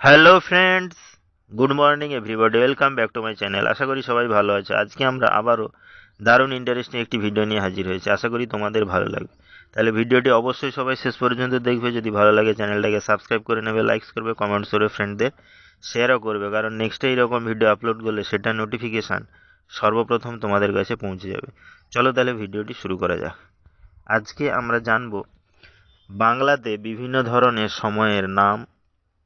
Hello friends good morning everybody welcome back to my channel আশা করি সবাই ভালো আছে। আজকে আমরা আবারও দারুণ ইন্টারেস্টিং একটি ভিডিও নিয়ে হাজির হয়েছি। আশা করি তোমাদের ভালো লাগবে। তাহলে ভিডিওটি অবশ্যই সবাই শেষ পর্যন্ত দেখবে। যদি ভালো লাগে চ্যানেলটাকে সাবস্ক্রাইব করে নেবে লাইকস করবে কমেন্টস করবে ফ্রেন্ডদের শেয়ারও করবে। কারণ নেক্সট এইরকম ভিডিও আপলোড করলে সেটা নোটিফিকেশান সর্বপ্রথম তোমাদের কাছে পৌঁছে যাবে। চলো তাহলে ভিডিওটি শুরু করা যাক। আজকে আমরা জানব বাংলাতে বিভিন্ন ধরনের সময়ের নাম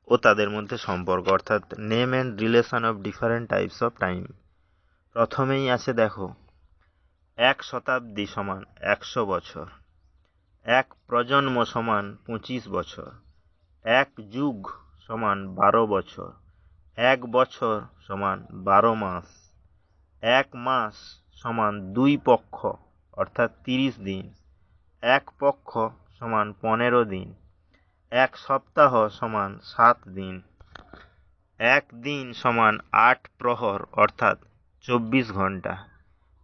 ও তাদের মধ্যে সম্পর্ক, অর্থাৎ name and relation of different types of time প্রথমেই আছে দেখো, এক শতাব্দী সমান একশো বছর, এক প্রজন্ম সমান পঁচিশ বছর, এক যুগ সমান বারো বছর, এক বছর সমান বারো মাস, এক মাস সমান দুই পক্ষ, অর্থাৎ তিরিশ দিন, এক পক্ষ সমান পনেরো দিন। এক সপ্তাহ সমান সাত দিন। এক দিন সমান আট প্রহর, অর্থাৎ চব্বিশ ঘণ্টা।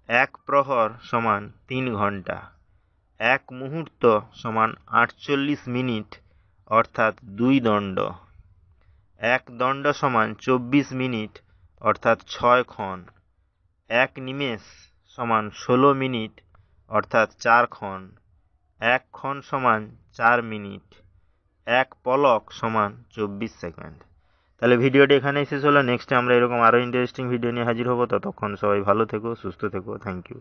এক প্রহর সমান তিন ঘণ্টা। এক মুহূর্ত সমান আটচল্লিশ মিনিট, অর্থাৎ দুই দণ্ড। এক দণ্ড সমান চব্বিশ মিনিট, অর্থাৎ ছয় ক্ষণ। এক নিমেষ সমান ষোলো মিনিট, অর্থাৎ চার ক্ষণ। এক ক্ষণ সমান চার মিনিট। এক পলক সমান চব্বিশ সেকেন্ড। তাহলে ভিডিওটি এখানেই শেষ হলো। নেক্সটে আমরা এরকম আরও ইন্টারেস্টিং ভিডিও নিয়ে হাজির হব। ততক্ষণ সবাই ভালো থেকো, সুস্থ থেকো। Thank you